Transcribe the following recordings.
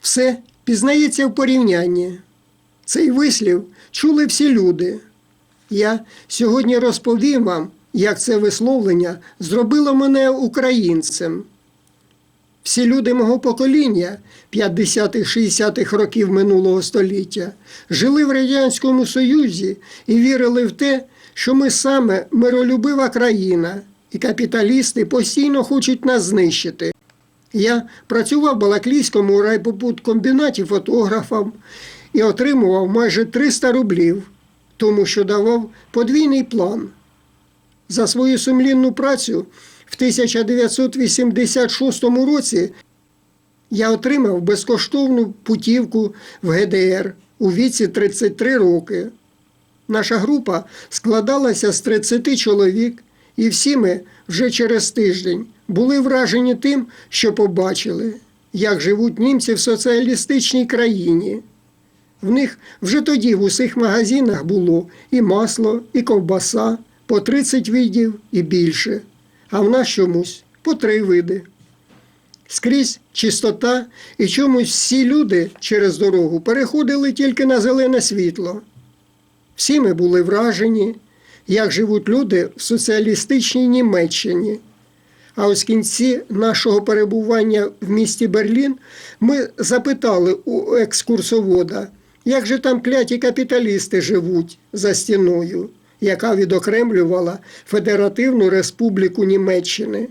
Все пізнається в порівнянні. Цей вислів чули всі люди. Я сьогодні розповім вам, як це висловлення зробило мене українцем. Всі люди мого покоління 50-60-х років минулого століття жили в Радянському Союзі і вірили в те, що ми саме миролюбива країна, і капіталісти постійно хочуть нас знищити. Я працював в Балаклійському райпопуткомбінаті фотографом і отримував майже 300 рублів, тому що давав подвійний план. За свою сумлінну працю в 1986 році я отримав безкоштовну путівку в ГДР у віці 33 роки. Наша група складалася з 30 чоловік, і всі ми вже через тиждень були вражені тим, що побачили, як живуть німці в соціалістичній країні. В них вже тоді в усіх магазинах було і масло, і ковбаса, по 30 видів і більше, а в нас чомусь по три види. Скрізь чистота, і чомусь всі люди через дорогу переходили тільки на зелене світло. Всі ми були вражені, як живуть люди в соціалістичній Німеччині. А ось кінці нашого перебування в місті Берлін ми запитали у екскурсовода, як же там кляті капіталісти живуть за стіною, яка відокремлювала Федеративну Республіку Німеччини.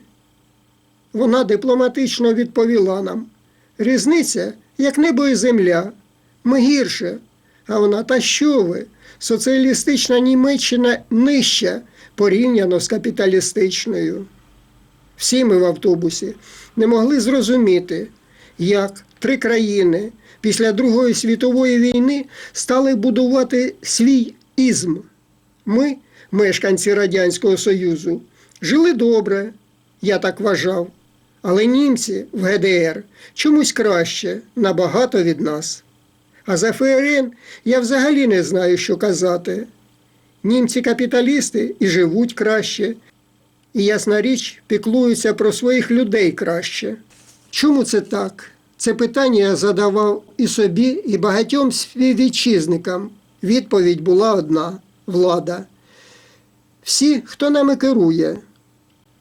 Вона дипломатично відповіла нам: різниця, як небо і земля. Ми гірше. А вона, та що ви? Соціалістична Німеччина нижча порівняно з капіталістичною. Всі ми в автобусі не могли зрозуміти, як три країни після Другої світової війни стали будувати свій ізм. Ми, мешканці Радянського Союзу, жили добре, я так вважав. Але німці в ГДР чомусь краще, набагато від нас. А за ФРН я взагалі не знаю, що казати. Німці капіталісти і живуть краще, і, ясна річ, піклуються про своїх людей краще. Чому це так? Це питання я задавав і собі, і багатьом співвітчизникам. Відповідь була одна влада. Всі, хто нами керує.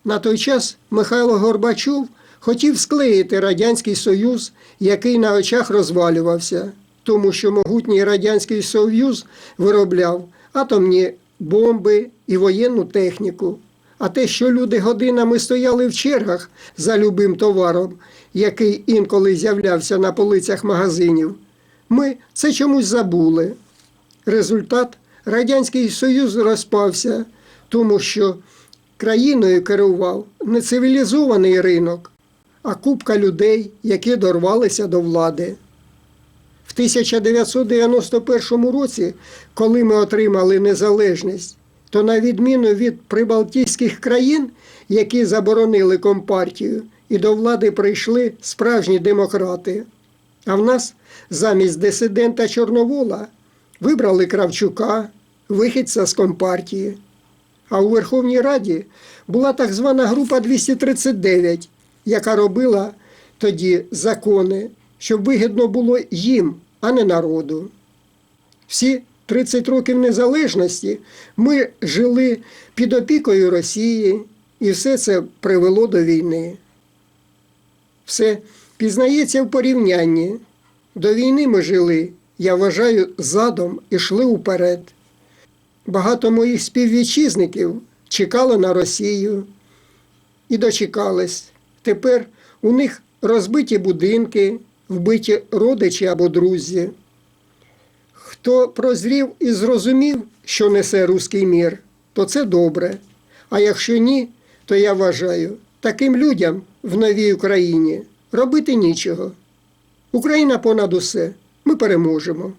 На той час Михайло Горбачов хотів склеїти Радянський Союз, який на очах розвалювався, тому що могутній Радянський Союз виробляв атомні бомби і воєнну техніку. А те, що люди годинами стояли в чергах за любим товаром, який інколи з'являвся на полицях магазинів, ми це чомусь забули. Результат Радянський Союз розпався, тому що країною керував не цивілізований ринок, а купка людей, які дорвалися до влади. В 1991 році, коли ми отримали незалежність, то на відміну від прибалтійських країн, які заборонили компартію, і до влади прийшли справжні демократи. А в нас замість дисидента Чорновола вибрали Кравчука, вихідця з компартії. А у Верховній Раді була так звана група 239, яка робила тоді закони, щоб вигідно було їм, а не народу. Всі 30 років незалежності ми жили під опікою Росії, і все це привело до війни. Все пізнається в порівнянні. До війни ми жили, я вважаю, задом і йшли уперед. Багато моїх співвітчизників чекало на Росію і дочекались. Тепер у них розбиті будинки, вбиті родичі або друзі. Хто прозрів і зрозумів, що несе руський мір, то це добре. А якщо ні, то я вважаю, таким людям в новій Україні робити нічого. Україна понад усе, ми переможемо.